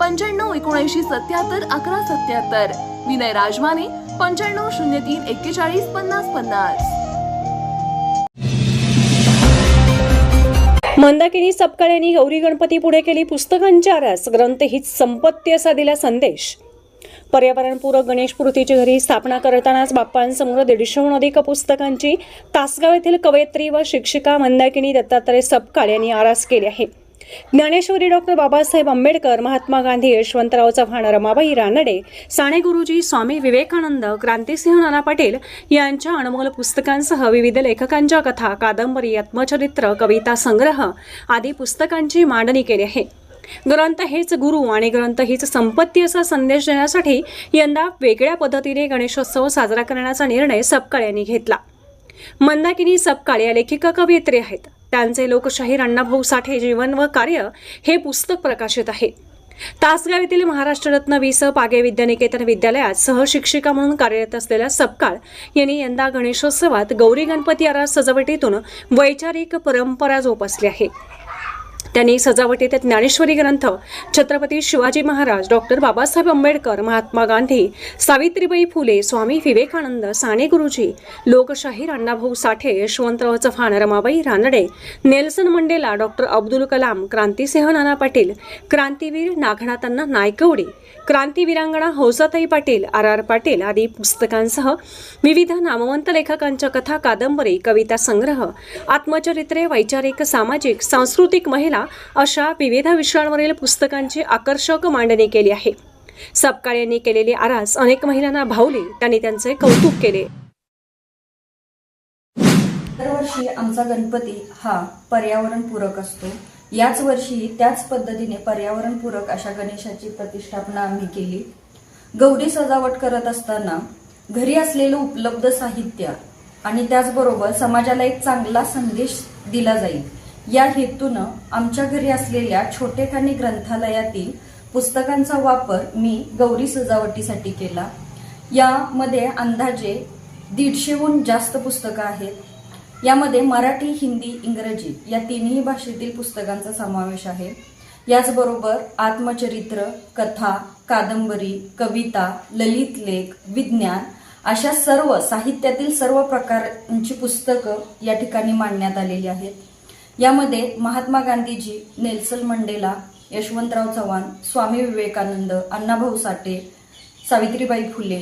पंच्याण्णव एकोणऐंशी सत्याहत्तर अकरा सत्याहत्तर. विनय राजमाने पंच्याण्णव शून्य तीन एक्केचाळीस पन्नास पन्नास. मंदाकिनी सपकाळ यांनी गौरी गणपती पुढे केली पुस्तकांची आरास ग्रंथ हीच संपत्ती असा दिला संदेश. पर्यावरणपूरक गणेश मूर्तीची घरी स्थापना करतानाच बाप्पांसमोर दीडशेहून अधिक पुस्तकांची तासगाव येथील कवयित्री व शिक्षिका मंदाकिनी दत्तात्रय सपकाळ यांनी आरास केली आहे. ज्ञानेश्वरी डॉक्टर बाबासाहेब आंबेडकर महात्मा गांधी यशवंतराव चव्हाण रमाबाई रानडे साने गुरुजी स्वामी विवेकानंद क्रांतिसिंह नाना पाटील यांच्या अनमोल पुस्तकांसह विविध लेखकांच्या कथा कादंबरी आत्मचरित्र कविता संग्रह आदी पुस्तकांची मांडणी केली आहे. ग्रंथ हेच गुरु आणि ग्रंथ हीच संपत्ती असा संदेश देण्यासाठी यंदा वेगळ्या पद्धतीने गणेशोत्सव साजरा करण्याचा निर्णय सपकाळ यांनी घेतला. मंदाकिनी सपकाळ या लेखिका कवयित्री आहेत. त्यांचे लोकशाहीर अण्णाभाऊ साठे जीवन व कार्य हे पुस्तक प्रकाशित आहे. तासगाव येथील महाराष्ट्ररत्न वि स पागे विद्यानिकेतन विद्यालयात सहशिक्षिका म्हणून कार्यरत असलेल्या सपकाळ यांनी यंदा गणेशोत्सवात गौरी गणपती आरा सजावटीतून वैचारिक परंपरा जोपासली आहे. त्यांनी सजावटीत ज्ञानेश्वरी ग्रंथ Chhatrapati Shivaji Maharaj doctor Babasaheb Ambedkar Mahatma Gandhi Savitribai Phule Swami Vivekananda Sane Guruji Lokshahir Annabhau Sathe Yashwantrao Chavan Ramabai Ranade Nelson Mandela doctor Abdul Kalam Krantisinh Nana Patil Krantiveer नागनाथांना Naikwadi Krantiveerangana Hausatai Patil R. R. Patil आदी पुस्तकांसह विविध नामवंत लेखकांच्या कथा कादंबरी कविता संग्रह आत्मचरित्रे वैचारिक सामाजिक सांस्कृतिक महिला अशा विविध विषयांवरील पुस्तकांची आकर्षक मांडणी केली आहे. सपकाळ यांनी केलेली आरास अनेक महिलांना भावली. त्यांनी त्यांचे कौतुक केले. दरवर्षी आमचा गणपती हा पर्यावरणपूरक असतो. याच वर्षी त्याच पद्धतीने पर्यावरणपूरक अशा गणेशाची प्रतिष्ठापना आम्ही केली. गौरी सजावट करत असताना घरी असलेलं उपलब्ध साहित्य आणि त्याचबरोबर समाजाला एक चांगला संदेश दिला जाईल. या हेतूनं आमच्या घरी असलेल्या छोटेखानी ग्रंथालयातील पुस्तकांचा वापर मी गौरी सजावटीसाठी केला. यामध्ये अंदाजे दीडशेहून जास्त पुस्तकं आहेत. यामध्ये मराठी हिंदी इंग्रजी या तिन्ही भाषेतील पुस्तकांचा समावेश आहे. याचबरोबर आत्मचरित्र कथा कादंबरी कविता ललित लेख विज्ञान अशा सर्व साहित्यातील सर्व प्रकारची पुस्तकं या ठिकाणी मांडण्यात आलेली आहेत. यामध्ये महात्मा गांधीजी नेल्सन मंडेला यशवंतराव चव्हाण स्वामी विवेकानंद अण्णाभाऊ साठे सावित्रीबाई फुले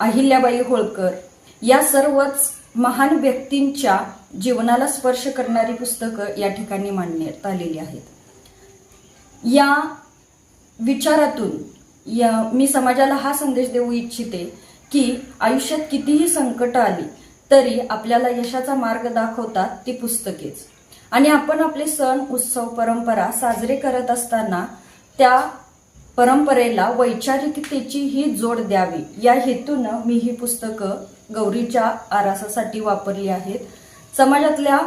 अहिल्याबाई होळकर या सर्वच महान व्यक्तींच्या जीवनाला स्पर्श करणारी पुस्तकं या ठिकाणी मांडण्यात आलेली आहेत. या विचारातून या मी समाजाला हा संदेश देऊ इच्छिते की आयुष्यात कितीही संकट आली तरी आपल्याला यशाचा मार्ग दाखवतात ती पुस्तकेच. आणि आपण आपले सण उत्सव परंपरा साजरे करत असताना त्या परंपरेला वैचारिकतेची ही जोड द्यावी. या हेतूनं मी ही पुस्तकं गौरीच्या आरासासाठी वापरली आहेत. समाजातल्या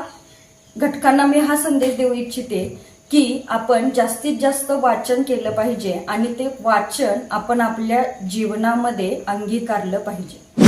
घटकांना मी हा संदेश देऊ इच्छिते की आपण जास्तीत जास्त वाचन केलं पाहिजे आणि ते वाचन आपण आपल्या जीवनामध्ये अंगीकारलं पाहिजे.